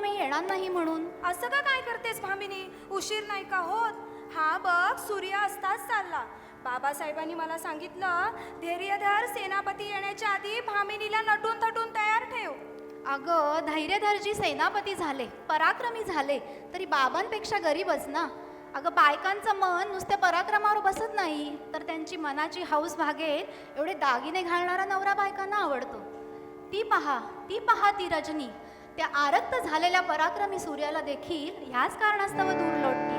मी येणार नाही म्हणून. असं का काय करतेस भामिनी? उशीर नाही का होत? हा बघ सूर्य असताच चालला. बाबासाहेबांनी मला सांगितलं धैर्यधर सेनापती येण्याच्या आधी भामिनीला नटून थटून तयार ठेव. अगं धैर्यधरजी सेनापती झाले पराक्रमी झाले तरी बाबांपेक्षा गरीबच ना. अगं बायकांचं मन नुसत्या पराक्रमावर बसत नाही. तर त्यांची मनाची हौस भागेल एवढे दागिने घालणारा नवरा बायकांना आवडतो. ती पहा ती पहा ती रजनी. त्या आरक्त झालेल्या पराक्रमी सूर्याला देखील ह्याच कारणास्तव दूर लोटते.